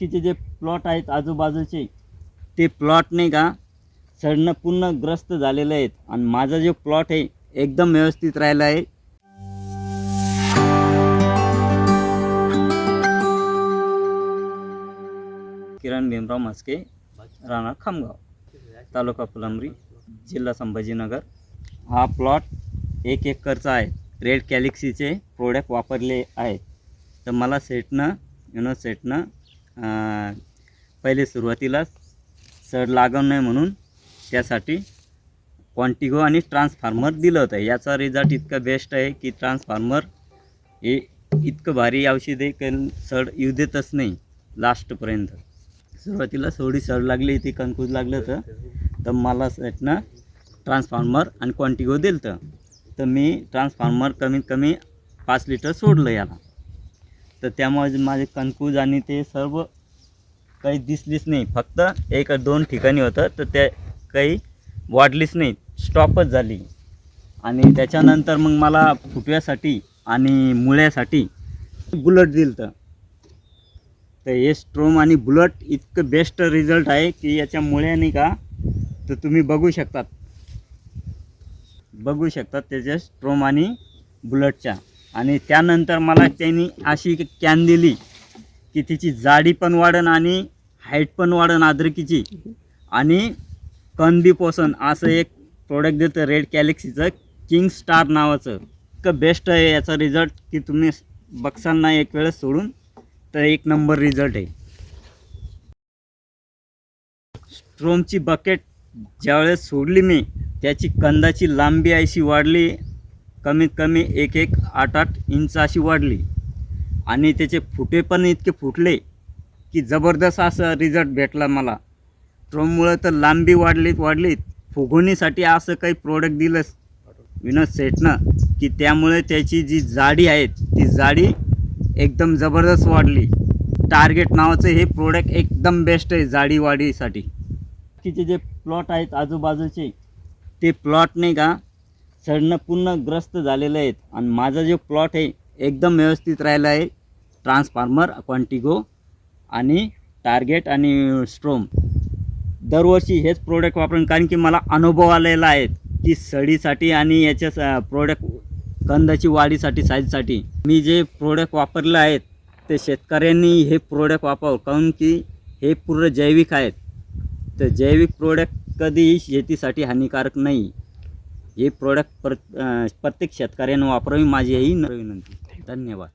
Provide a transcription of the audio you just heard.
बाकीचे जे प्लॉट आहेत आजूबाजूचे ते प्लॉट नाही का सडणं पूर्ण ग्रस्त झालेले आहेत. आणि माझा जो प्लॉट आहे एकदम व्यवस्थित राहिला आहे. किरण भीमराव म्हस्के राहणार खामगाव तालुका फुलंबरी जिल्हा संभाजीनगर. हा प्लॉट एक एकरचा आहे. रेड कॅलिक्सीचे प्रोडक्ट वापरले आहेत. तर मला सेटनं युनो सेटनं पहिले सुरुवातीला सड लागू नाही म्हणून त्यासाठी क्वांटिगो आणि ट्रान्सफार्मर दिलं होतं. याचा रिझल्ट इतका बेस्ट आहे की ट्रान्सफार्मर हे इतकं भारी औषध आहे की सड येऊ देतच नाही लास्टपर्यंत सुरुवातीला थोडी सड लागली ती कणकूज लागलं होतं. तर मला सेटनं ट्रान्सफॉर्मर आणि क्वांटिगो दिलं होतं तर मी ट्रान्सफॉर्मर कमीत कमी पाच लिटर सोडलं याला. तर त्यामुळे माझे कन्फ्यूज आणि ते सर्व काही दिसलीच नाही. फक्त एक दोन ठिकाणी होतं तर ते काही वाढलीच नाही. स्टॉपच झाली. आणि त्याच्यानंतर मग मला फुटव्यासाठी आणि मुळ्यासाठी बुलट दिलं तर तर हे स्ट्रोम आणि बुलट इतकं बेस्ट रिझल्ट आहे की याच्या मुळ्याने का तर तुम्ही बघू शकतात. बघू शकतात त्याच्या स्ट्रोम आणि बुलटच्या. आणि त्यानंतर मला त्यांनी अशी एक कॅन दिली की तिची जाडी पण वाढन आणि हाईट पण वाढन अद्रकीची आणि कण बी पोसन असं एक प्रोडक्ट देतं रेड गॅलेक्सीचं किंग स्टार नावाचं. इतकं बेस्ट आहे याचा रिझल्ट की तुम्ही बघसाल ना एक वेळेस सोडून तर एक नंबर रिझल्ट आहे. स्ट्रोमची बकेट ज्यावेळेस सोडली मी त्याची कंदाची लांबी अशी वाढली कमीत कमी एक एक आठ आठ इंच अशी वाढली. आणि त्याचे फुटे पण इतके फुटले की जबरदस्त असं रिझल्ट भेटला मला. ट्रोममुळं तर लांबी वाढलीत वाढलीत. फुगवणीसाठी असं काही प्रोडक्ट दिलं विनोद सेटनं की त्यामुळे त्याची जी जाडी आहे ती जाडी एकदम जबरदस्त वाढली. टार्गेट नावाचं हे प्रोडक्ट एकदम बेस्ट आहे जाडी वाढीसाठी. बाकीचे जे प्लॉट आहेत आजूबाजूचे ते प्लॉट नाही का सडणं पूर्ण ग्रस्त झालेलं आहेत. आणि माझा जो प्लॉट आहे एकदम व्यवस्थित राहिला आहे. ट्रान्सफार्मर क्वांटिगो आणि टार्गेट आणि स्ट्रोम दरवर्षी हेच प्रोडक्ट वापरून कारण की मला अनुभव आलेला आहे की सडीसाठी आणि याच्या प्रोडक्ट कंदाची वाढीसाठी साईजसाठी मी जे प्रोडक्ट वापरले आहेत ते शेतकऱ्यांनी हे प्रोडक्ट वापरावं. काऊन की हे पूर्ण जैविक आहेत. तर जैविक प्रोडक्ट कधीही शेतीसाठी हानिकारक नाही. हे प्रोडक्ट प्र प्रत्येक शेतकऱ्यानं वापरावी माझी ही विनंती. धन्यवाद.